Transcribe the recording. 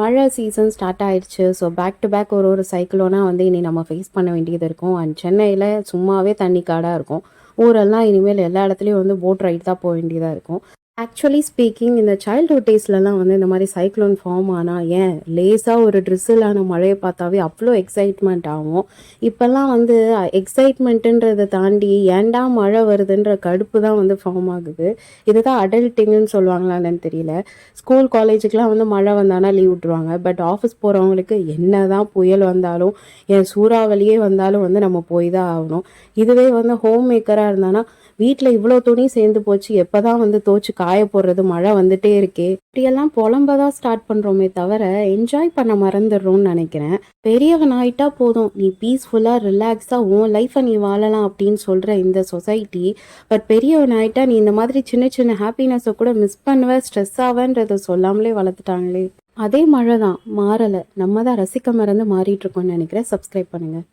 மழை season start ஆயிடுச்சு. So back to back ஒரு ஒரு சைக்கிளோனா வந்து இனி நம்ம ஃபேஸ் பண்ண வேண்டியது இருக்கும். அண்ட் சென்னையில் சும்மாவே தண்ணி காடாக இருக்கும். ஊரெல்லாம் இனிமேல் எல்லா இடத்துலையும் வந்து போட் ரைட் தான் போக வேண்டியதாக இருக்கும். ஆக்சுவலி ஸ்பீக்கிங் இந்த சைல்ட்ஹுட் டேஸ்லலாம் வந்து இந்த மாதிரி சைக்ளோன் ஃபார்ம் ஆனால் ஏன்? லேசாக ஒரு ட்ரிஸ்ஸிலான மழையை பார்த்தாவே அவ்வளோ எக்ஸைட்மெண்ட் ஆகும். இப்போல்லாம் வந்து எக்ஸைட்மெண்ட்டுன்றதை தாண்டி ஏன்டா மழை வருதுன்ற கடுப்பு தான் வந்து ஃபார்ம் ஆகுது. இதுதான் அடல்ட்டிங்னு சொல்லுவாங்களா தெரியல. ஸ்கூல் காலேஜுக்கெலாம் வந்து மழை வந்தானா லீவ் விட்ருவாங்க பட் ஆஃபீஸ் போகிறவங்களுக்கு என்ன தான் புயல் வந்தாலும் என் சூறாவளியே வந்தாலும் வந்து நம்ம போய் தான் ஆகணும். இதுவே வந்து ஹோம் மேக்கராக இருந்தானா வீட்டில் இவ்வளோ துணி சேர்ந்து போச்சு எப்போ தான் வந்து தோச்சு காய போடுறது மழை வந்துட்டே இருக்கே. இப்படியெல்லாம் புலம்ப தான் ஸ்டார்ட் பண்ணுறோமே தவிர என்ஜாய் பண்ண மறந்துடுறோம்னு நினைக்கிறேன். பெரியவன் ஆயிட்டா போதும். நீ பீஸ்ஃபுல்லாக ரிலாக்ஸாக உன் லைஃப்பை நீ வாழலாம் அப்படின்னு சொல்கிற இந்த சொசைட்டி பட் பெரியவன் ஆயிட்டா நீ இந்த மாதிரி சின்ன சின்ன ஹாப்பினஸை கூட மிஸ் பண்ணுவ ஸ்ட்ரெஸ் ஆவன்றதை சொல்லாமலே வளர்த்துட்டாங்களே. அதே மழை தான் மாறலை. நம்ம தான் ரசிக்க மறந்து மாறிட்டு இருக்கோம்னு நினைக்கிறேன். சப்ஸ்கிரைப் பண்ணுங்கள்